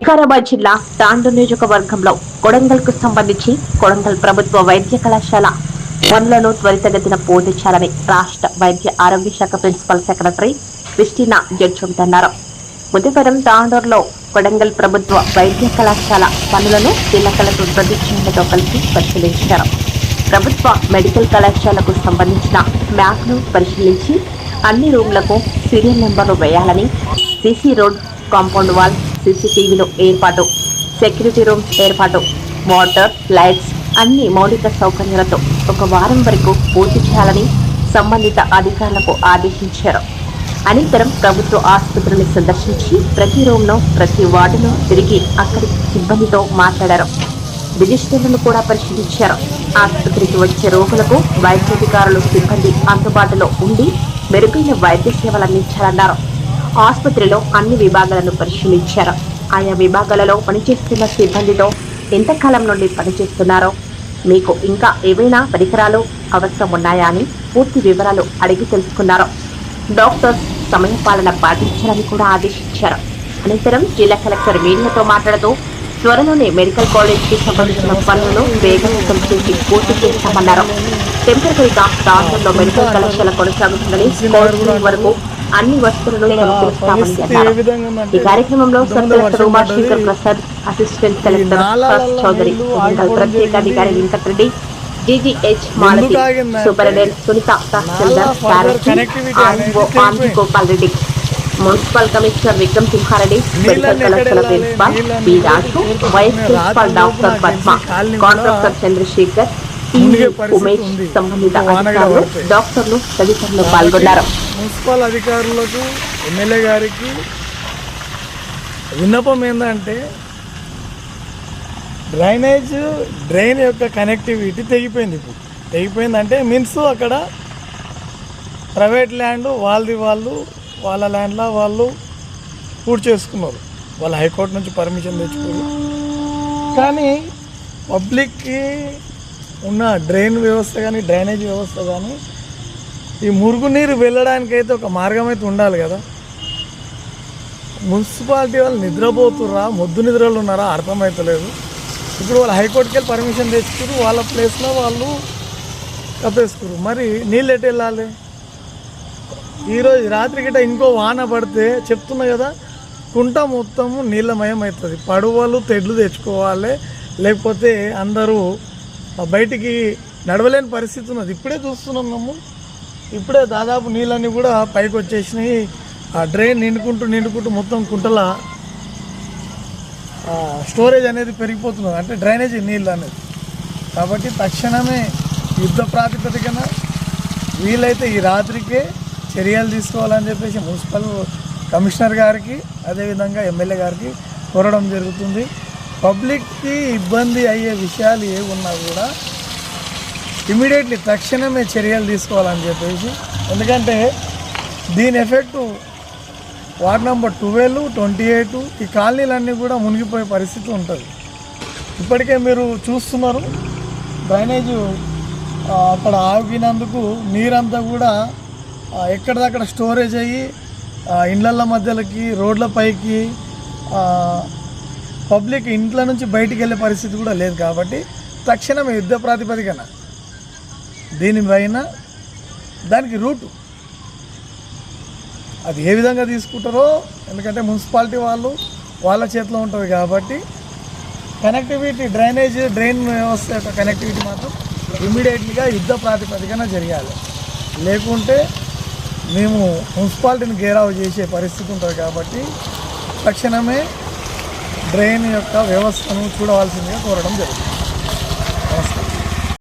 వికారాబాద్ జిల్లా తాండూ నియోజకవర్గంలో కొడంగల్కు సంబంధించి కొడంగల్ ప్రభుత్వ వైద్య కళాశాల పనులను త్వరితగతిన పూర్తి చేయాలని రాష్ట్ర వైద్య ఆరోగ్య శాఖ ప్రిన్సిపల్ సెక్రటరీ క్రిస్టినా జడ్జంట్ అన్నారు. బుధవారం తాండూరులో కొడంగల్ ప్రభుత్వ వైద్య కళాశాల పనులను జిల్లా కలెక్టర్ ప్రదీక్షణతో కలిసి పరిశీలించారు. ప్రభుత్వ మెడికల్ కళాశాలకు సంబంధించిన మ్యాప్ను పరిశీలించి అన్ని రూమ్లకు సీరియల్ నెంబర్లు వేయాలని సీసీ రోడ్ కాంపౌండ్ వాల్ సీసీటీవీలు ఏర్పాటు సెక్యూరిటీ రూమ్ ఏర్పాటు వాటర్ లైట్స్ అన్ని మౌలిక సౌకర్యాలతో ఒక వారం వరకు పూర్తి చేయాలని సంబంధిత అధికారులకు ఆదేశించారు. అనంతరం ప్రభుత్వ ఆసుపత్రిని సందర్శించి ప్రతి రూమ్లో ప్రతి వార్డులో తిరిగి అక్కడి సిబ్బందితో మాట్లాడారు. రిజిస్టర్లను కూడా పరిశీలించారు. ఆసుపత్రికి వచ్చే రోగులకు వైద్యాధికారులు సిబ్బంది అందుబాటులో ఉండి మెరుగైన వైద్య సేవలు అందించాలన్నారు. ఆసుపత్రిలో అన్ని విభాగాలను పరిశీలించారు. ఆయా విభాగాలలో పనిచేస్తున్న సిబ్బందితో ఎంతకాలం నుండి పనిచేస్తున్నారో మీకు ఇంకా ఏవైనా పరికరాలు అవసరం ఉన్నాయా అని పూర్తి వివరాలు అడిగి తెలుసుకున్నారు. డాక్టర్స్ సమయపాలన పాటించాలని కూడా ఆదేశించారు. అనంతరం జిల్లా కలెక్టర్ మీడియాతో మాట్లాడుతూ త్వరలోనే మెడికల్ కాలేజ్కి సంబంధించిన పనులను వేగవంతం చేసి పూర్తి చేస్తామన్నారు. టెంపరీగా రాష్ట్రంలో మెడికల్ కళాశాల కొనసాగుతుందని కోవిడ్ వరకు అన్ని వస్తువులను సమకూరుస్తామని అన్నారు ఈ కార్యక్రమంలో sub collector Umashankar Prasad assistant collector Chowdary ప్రత్యేక అధికారి Venkatareddy GGH Malathi superintendent Sunitha tahsildar Andhra Gopal Reddy municipal commissioner Vikram Simhareddy medical కళాశాల principal B Raju vice principal doctor Padma contractor Chandrasekhar Umesh సంబంధిత అధికారులు డాక్టర్లు తదితరులు పాల్గొన్నారు. Municipal అధికారులకు MLA గారికి విన్నపం ఏంటంటే డ్రైనేజ్ డ్రైన్ యొక్క కనెక్టివిటీ తెగిపోయింది ఇప్పుడు. తెగిపోయిందంటే మీన్స్ అక్కడ ప్రైవేట్ ల్యాండ్ వాళ్ళది వాళ్ళు వాళ్ళ ల్యాండ్లో వాళ్ళు పూర్తి చేసుకున్నారు. వాళ్ళు హైకోర్టు నుంచి పర్మిషన్ తెచ్చుకోరు కానీ పబ్లిక్కి ఉన్న డ్రైన్ వ్యవస్థ కానీ డ్రైనేజ్ వ్యవస్థ కానీ ఈ మురుగునీరు వెళ్ళడానికైతే ఒక మార్గం అయితే ఉండాలి కదా. మున్సిపాలిటీ వాళ్ళు నిద్రపోతుర్రా మొద్దు నిద్రలు ఉన్నారా అర్థమవుతలేదు ఇప్పుడు వాళ్ళు హైకోర్టుకి వెళ్ళి పర్మిషన్ తెచ్చుకురు వాళ్ళ ప్లేస్లో వాళ్ళు కప్పేసుకురు మరి నీళ్ళు ఎటు వెళ్ళాలి? ఈరోజు రాత్రి గిట్ట ఇంకో వాన పడితే చెప్తున్నా కదా కుంట మొత్తము నీళ్ళమయం అవుతుంది పడవలు తెడ్లు తెచ్చుకోవాలి. లేకపోతే అందరూ బయటికి నడవలేని పరిస్థితి ఉన్నది. ఇప్పుడే చూస్తున్నాం మేము. ఇప్పుడే దాదాపు నీళ్ళన్నీ కూడా పైకి వచ్చేసినాయి. ఆ డ్రైన్ నిండుకుంటూ నిండుకుంటూ మొత్తం కుంటల స్టోరేజ్ అనేది పెరిగిపోతున్నది. అంటే డ్రైనేజీ నీళ్ళు అనేది. కాబట్టి తక్షణమే యుద్ధ ప్రాతిపదికన వీలైతే ఈ రాత్రికే చర్యలు తీసుకోవాలని చెప్పేసి మున్సిపల్ కమిషనర్ గారికి అదేవిధంగా ఎమ్మెల్యే గారికి కోరడం జరుగుతుంది. పబ్లిక్కి ఇబ్బంది అయ్యే విషయాలు ఏ ఉన్నా కూడా ఇమీడియట్లీ తక్షణమే చర్యలు తీసుకోవాలని చెప్పేసి. ఎందుకంటే దీని effect ward number twelve twenty eight ఈ కాలనీలన్నీ కూడా మునిగిపోయే పరిస్థితి ఉంటుంది. ఇప్పటికే మీరు చూస్తున్నారు డ్రైనేజ్ అక్కడ ఆగినందుకు నీరంతా కూడా ఎక్కడిదక్కడ స్టోరేజ్ అయ్యి ఇండ్ల ఇండ్లల మధ్యలోకి రోడ్ల పైకి పబ్లిక్ ఇంట్లో నుంచి బయటికి వెళ్ళే పరిస్థితి కూడా లేదు కాబట్టి తక్షణమే యుద్ధ ప్రాతిపదికన దీనిపైన దానికి రూటు. అది ఏ విధంగా తీసుకుంటారో ఎందుకంటే మున్సిపాలిటీ వాళ్ళు వాళ్ళ చేతిలో ఉంటుంది కాబట్టి కనెక్టివిటీ డ్రైనేజ్ డ్రైన్ వ్యవస్థ యొక్క కనెక్టివిటీ మాత్రం ఇమీడియట్లీగా యుద్ధ ప్రాతిపదికన జరగాలి. లేకుంటే మేము మున్సిపాలిటీని గేరావు చేసే పరిస్థితి ఉంటుంది కాబట్టి తక్షణమే డ్రైన్ యొక్క వ్యవస్థను చూడవలసిందిగా కోరడం జరుగుతుంది.